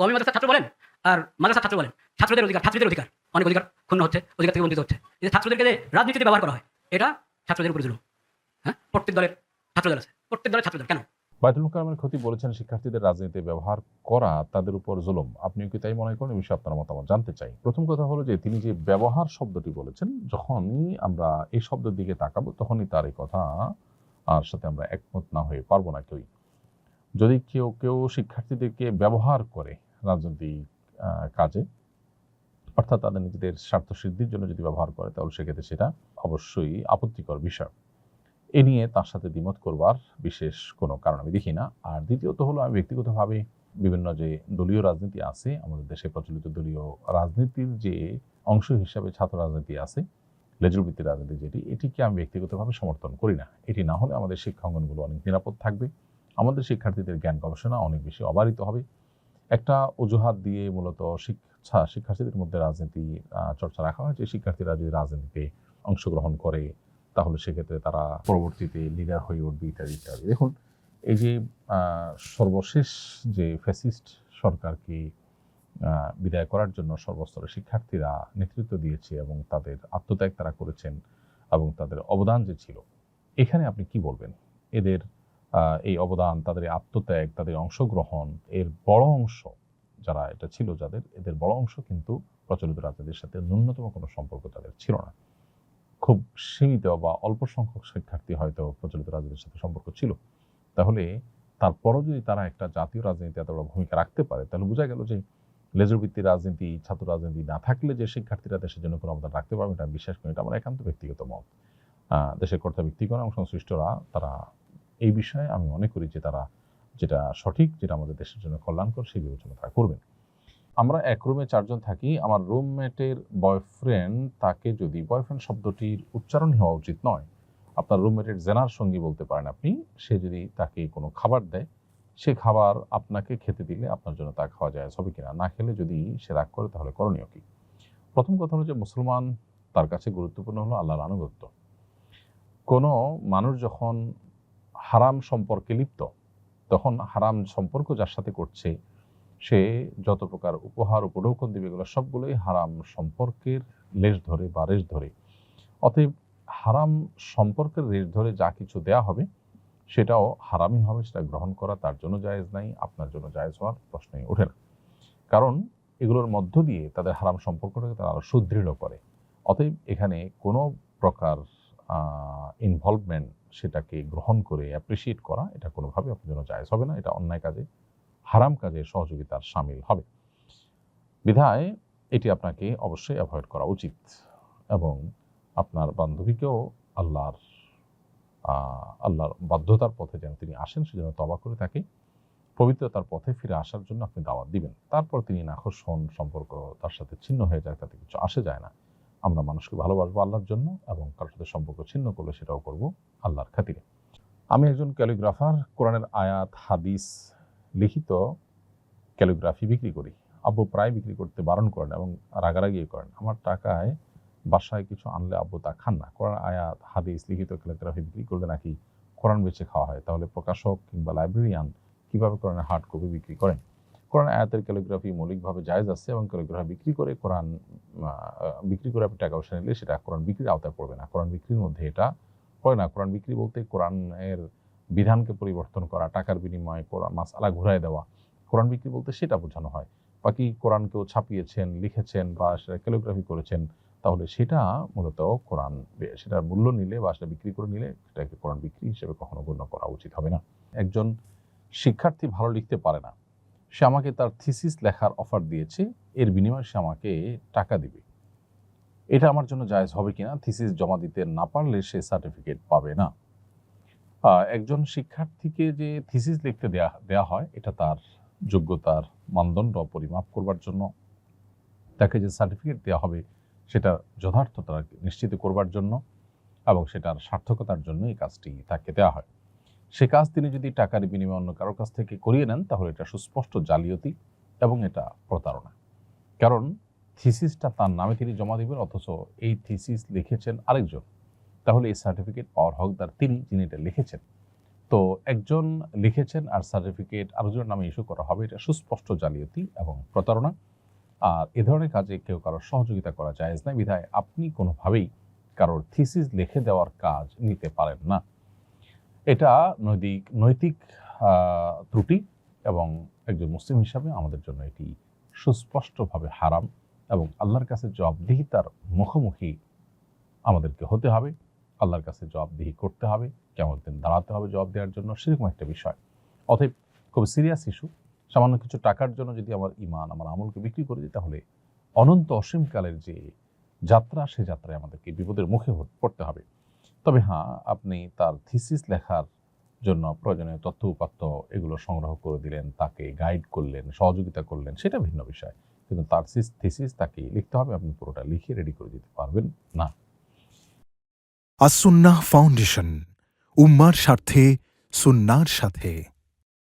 কমি মাদ্রাসার ছাত্র বলেন আর মাদ্রাসার ছাত্র বলেন, ছাত্রদের অধিকার, ছাত্রীদের অধিকার, অনেক অধিকার ক্ষুণ্ণ হচ্ছে, অধিকার থেকে বঞ্চিত হচ্ছে। যে ছাত্রদেরকে যে রাজনীতিতে ব্যবহার করা হয়, এটা ছাত্রদের উপরে জুলুম। হ্যাঁ? প্রত্যেক দলের ছাত্রদল আছে, প্রত্যেক দলের ছাত্রদল, কেন? বায়তুল মোকারমের ক্ষতি বলেছেন শিক্ষার্থীদের রাজনীতিতে ব্যবহার করা, তাদের উপর জুলুম। আপনিও কি তাই মনে করেন? বিষয়ে আপনার মতামত জানতে চাই। প্রথম কথা হলো যে, তিনি যে ব্যবহার শব্দটি বলেছেন, যখনই আমরা এই শব্দের দিকে তাকাবো, তখনই তার এই কথা আর সাথে আমরা একমত না হয়ে পারব না কেউই। যদি কেউ কেউ শিক্ষার্থীদেরকে ব্যবহার করে রাজনৈতিক কাজে। অর্থাৎ তাদের নিজেদের স্বার্থ সিদ্ধির জন্য যদি ব্যবহার করে, তাহলে সেক্ষেত্রে সেটা অবশ্যই আপত্তিকর বিষয়। এ নিয়ে তার সাথে দ্বিমত করবার বিশেষ কোনো কারণ আমি দেখি না। আর দ্বিতীয়ত হলো, আমি ব্যক্তিগতভাবে বিভিন্ন যে দলীয় রাজনীতি আছে, আমাদের দেশে প্রচলিত দলীয় রাজনীতির যে অংশ হিসাবে ছাত্র রাজনীতি আছে লেজুরবৃত্তির রাজনীতি যেটি, এটিকে আমি ব্যক্তিগতভাবে সমর্থন করি না। এটি না হলে আমাদের শিক্ষাঙ্গনগুলো অনেক নিরাপদ থাকবে। আমাদের শিক্ষার্থীদের জ্ঞান গবেষণা অনেক বেশি অবারিত হবে। একটা অজুহাত দিয়ে মূলত শিক্ষা, শিক্ষার্থীদের মধ্যে রাজনীতি চর্চা রাখা হয়। যে শিক্ষার্থীরা যদি রাজনীতিতে অংশগ্রহণ করে, তাহলে সেক্ষেত্রে তারা পরবর্তীতে লিডার হয়ে উঠবে, ইত্যাদি ইত্যাদি। দেখুন, এই যে সর্বশেষ যে ফ্যাসিস্ট সরকারকে বিদায় করার জন্য সর্বস্তরের শিক্ষার্থীরা নেতৃত্ব দিয়েছে এবং তাদের আত্মত্যাগ তারা করেছেন এবং তাদের অবদান যে ছিল, এখানে আপনি কি বলবেন? এদের এই অবদান, তাদের আত্মত্যাগ, তাদের অংশগ্রহণ, এর বড় অংশ যারা এটা ছিল যাদের, এদের বড় অংশ কিন্তু প্রচলিত রাজনীতির সাথে ন্যূনতম কোনো সম্পর্ক তাদের ছিল না। খুব সীমিত বা অল্প সংখ্যক শিক্ষার্থী হয়তো প্রচলিত রাজনীতির সাথে সম্পর্ক ছিল। তাহলে তারপরও যদি তারা একটা জাতীয় রাজনীতি এত বড় ভূমিকা রাখতে পারে, তাহলে বোঝা গেল যে লেজুরভিত্তিক রাজনীতি, ছাত্র রাজনীতি না থাকলে যে শিক্ষার্থীরা দেশের জন্য কোনো অবদান রাখতে পারবে এটা বিশ্বাস করি এটা আমার একান্ত ব্যক্তিগত মত। দেশের কর্তা ব্যক্তিগণ এবং সংশ্লিষ্টরা তারা এই বিষয়ে আমি মনে করি যে তারা যেটা সঠিক, যেটা আমাদের দেশের জন্য কল্যাণকর, সেই বিবেচনা তারা করবেন। আমরা এক রুমে চারজন থাকি। আমার রুমমেটের বয়ফ্রেন্ড তাকে যদি বয়ফ্রেন্ড শব্দটির উচ্চারণ হওয়া উচিত নয়। আপনার রুমমেটের জেনার সঙ্গী বলতে পারেন আপনি। সে যদি তাকে কোনো খাবার দেয়, সে খাবার আপনাকে খেতে দিলে আপনার জন্য তা খাওয়া যায় হবে কিনা? না খেলে যদি সে রাগ করে, তাহলে করণীয় কি? প্রথম কথা হলো যে মুসলমান তার কাছে গুরুত্বপূর্ণ হলো আল্লাহর আনুগত্য। কোনো মানুষ যখন হারাম সম্পর্কে লিপ্ত। তখন হারাম সম্পর্ক যার সাথে করছে, সে যত প্রকার উপহার, উপঢৌকন দিবে, এগুলো সবগুলোই হারাম সম্পর্কের লেশ ধরে বা রেশ ধরে। অতএব হারাম সম্পর্কের রেশ ধরে যা কিছু দেয়া হবে, সেটাও হারামই হবে, সেটা গ্রহণ করা তার জন্য জায়েজ নাই, আপনার জন্য জায়েজ হওয়ার প্রশ্নই ওঠে না। কারণ এগুলোর মধ্য দিয়ে তাদের হারাম সম্পর্কটাকে তারা আরও সুদৃঢ় করে। অতএব এখানে কোনো প্রকার ইনভলভমেন্ট সেটাকে গ্রহণ করে অ্যাপ্রিসিয়েট করা, এটা কোনোভাবে আপনার জন্য জায়জ হবে না, এটা অন্যায় কাজে, হারাম কাজে সহযোগিতার সামিল হবে। বিধায় এটি আপনাকে অবশ্যই অ্যাভয়েড করা উচিত এবং আপনার বান্ধবীকেও আল্লাহর আল্লাহর বাধ্যতার পথে যেন তিনি আসেন, সেজন্য তবা করে তাকে পবিত্রতার পথে ফিরে আসার জন্য আপনি দাওয়াত দিবেন। তারপর তিনি নাখোশ হন, সম্পর্ক তার সাথে ছিন্ন হয়ে যায়, তাতে কিছু আসে যায় না। আমরা মানুষকে ভালোবাসবো আল্লাহর জন্য এবং কারোর সাথে সম্পর্ক ছিন্ন করলে সেটাও করব আল্লাহর খাতিরে। আমি একজন ক্যালিগ্রাফার, কোরআনের আয়াত, হাদিস লিখিত ক্যালিগ্রাফি বিক্রি করি। আব্বু প্রায় বিক্রি করতে বারণ করেন এবং রাগারাগি করেন। আমার টাকায় বাসায় কিছু আনলে আব্বু তা খান না। কোরআন আয়াত, হাদিস লিখিত ক্যালিগ্রাফি বিক্রি করলে নাকি কোরআন বেছে খাওয়া হয়। তাহলে প্রকাশক কিংবা লাইব্রেরিয়ান কীভাবে কোরআনের হার্ড কপি বিক্রি করেন? কোরআন আয়াতের ক্যালিগ্রাফি মৌলিকভাবে জায়জ আছে এবং ক্যালিগ্রাফি বিক্রি করে কোরআন বিক্রি করে আপনি টাকা পয়সা নিলে সেটা কোরআন বিক্রির আওতায় পড়বে না। কোরআন বিক্রির মধ্যে এটা পড়ে না। কোরআন বিক্রি বলতে কোরআনের বিধানকে পরিবর্তন করা, টাকার বিনিময়ে কোরআন মাসালা ঘুরায় দেওয়া। কোরআন বিক্রি বলতে সেটা বোঝানো হয়। বাকি কোরআন কেউ ছাপিয়েছেন, লিখেছেন বা সেটা ক্যালিগ্রাফি করেছেন, তাহলে সেটা মূলত কোরআন সেটার মূল্য নিলে বা সেটা বিক্রি করে নিলে সেটাকে কোরআন বিক্রি হিসেবে কখনো গণ্য করা উচিত হবে না। একজন শিক্ষার্থী ভালো লিখতে পারে না। সে আমাকে তার থিসিস লেখার অফার দিয়েছে, এর বিনিময়ে সে আমাকে টাকা দিবে। এটা আমার জন্য জায়েজ হবে কিনা থিসিস জমা দিতে না পারলে সে সার্টিফিকেট পাবে না। একজন শিক্ষার্থীকে যে থিসিস লিখতে দেয়া দেয়া হয়, এটা তার যোগ্যতার মানদণ্ড পরিমাপ করবার জন্য। তাকে যে সার্টিফিকেট দেওয়া হবে সেটা যথার্থতা নিশ্চিত করবার জন্য এবং সেটার সার্থকতার জন্য এই কাজটি তাকে দেওয়া হয়। সে কাজ তিনি যদি টাকার বিনিময়ে অন্য কারোর কাছ থেকে করিয়ে নেন, তাহলে এটা সুস্পষ্ট জালিয়াতি এবং এটা প্রতারণা। কারণ থিসিসটা তার নামে তিনি জমা দিবেন, অথচ এই থিসিস লিখেছেন আরেকজন। তাহলে এই সার্টিফিকেট পাওয়ার হকদার তিনি, যিনি এটা লিখেছেন। তো একজন লিখেছেন আর সার্টিফিকেট আরেকজনের নামে ইস্যু করা হবে, এটা সুস্পষ্ট জালিয়াতি এবং প্রতারণা। আর এ ধরনের কাজে কেউ কারোর সহযোগিতা করা যায় না বিধায় আপনি কোনোভাবেই কারোর থিসিস লিখে দেওয়ার কাজ নিতে পারেন না। এটা নৈতিক নৈতিক ত্রুটি এবং একজন মুসলিম হিসাবে আমাদের জন্য এটি সুস্পষ্টভাবে হারাম এবং আল্লাহর কাছে জবাবদিহিতার মুখোমুখি আমাদেরকে হতে হবে। আল্লাহর কাছে জবাবদিহি করতে হবে কেমন দিন দাঁড়াতে হবে জবাব দেওয়ার জন্য, সেরকম একটা বিষয়। অতএব খুব সিরিয়াস ইস্যু। সামান্য কিছু টাকার জন্য যদি আমার ইমান আমার আমলকে বিক্রি করে দিই, তাহলে অনন্ত অসীমকালের যে যাত্রা, সে যাত্রায় আমাদেরকে বিপদের মুখে পড়তে হবে। তবে হ্যাঁ আপনি তার থিসিস লেখার জন্য প্রয়োজনীয় তথ্য উপাত্ত এগুলো সংগ্রহ করে দিলেন, তাকে গাইড করলেন, সহযোগিতা করলেন, সেটা ভিন্ন বিষয়। কিন্তু তার থিসিস তাকে লিখতে হবে, আপনি পুরোটা লিখে রেডি করে দিতে পারবেন না। আসুন্না ফাউন্ডেশন, উম্মার স্বার্থে, সুন্নার সাথে।